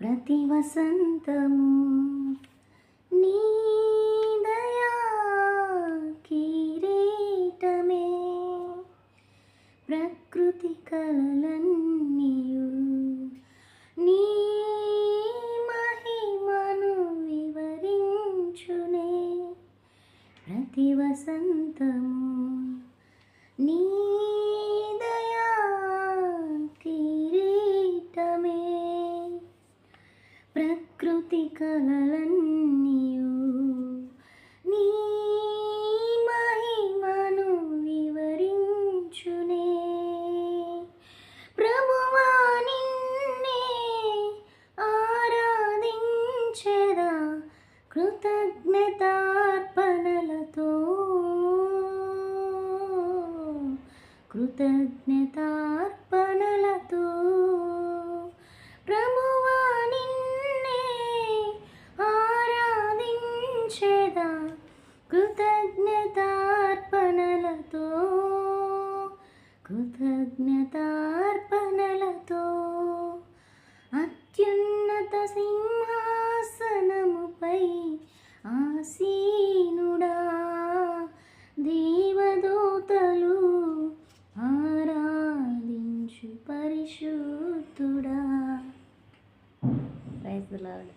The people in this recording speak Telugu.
ప్రతి వసంతము నీ దయా కిరీటమే. ప్రకృతి కలలన్నీయు నీ మహిమను వివరించునే. ప్రతి వసంతము నీ దయా కిరీటమే ప్రకృతి కలలన్నీయు నీ మహిమను వివరించునే. ప్రభువా నిన్నే ఆరాధించెదా కృతజ్ఞతార్పణలతో. కృతజ్ఞతార్పణలతో. కృతజ్ఞతలతో కృతజ్ఞతార్పణలతో అత్యున్నత సింహాసనముపై ఆసీనుడా దేవదూతలు ఆరాధించు పరిశుద్ధుడా. Praise lord